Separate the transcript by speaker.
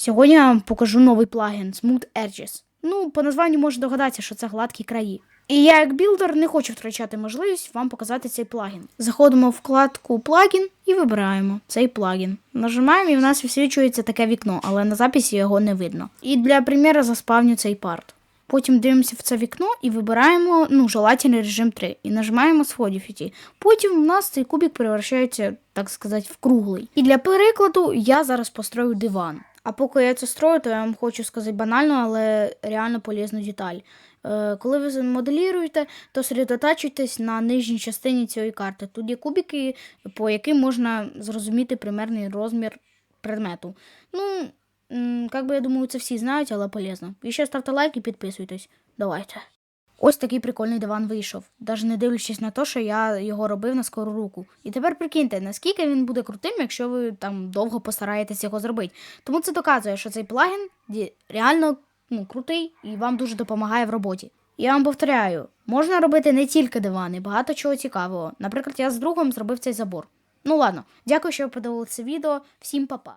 Speaker 1: Сьогодні я вам покажу новий плагін Smooth Edges. Ну, по названню можна догадатися, що це гладкі краї. І я, як білдер, не хочу втрачати можливість вам показати цей плагін. Заходимо в вкладку плагін і вибираємо цей плагін. Нажимаємо і в нас висвічується таке вікно, але на записі його не видно. І для приміру заспавню цей парт. Потім дивимося в це вікно і вибираємо ну, желательний режим 3 і нажимаємо Sfodify. Потім у нас цей кубик перевращається, так сказати, в круглий. І для перекладу я зараз построю диван. А поки я це строю, то я вам хочу сказати банально, але реально полезну деталь. Е, коли ви моделіруєте, то сосредотачуйтесь на нижній частині цієї карти. Тут є кубики, по яким можна зрозуміти примерний розмір предмету. Ну, как би я думаю, це всі знають, але полезно. І ще ставте лайк і підписуйтесь. Давайте. Ось такий прикольний диван вийшов, навіть не дивлячись на те, що я його робив на скору руку. І тепер прикиньте, наскільки він буде крутим, якщо ви там довго постараєтесь його зробити. Тому це доказує, що цей плагін реально ну, крутий і вам дуже допомагає в роботі. Я вам повторяю, можна робити не тільки дивани, багато чого цікавого. Наприклад, я з другом зробив цей забор. Ну ладно, дякую, що ви подивилися відео. Всім па-па.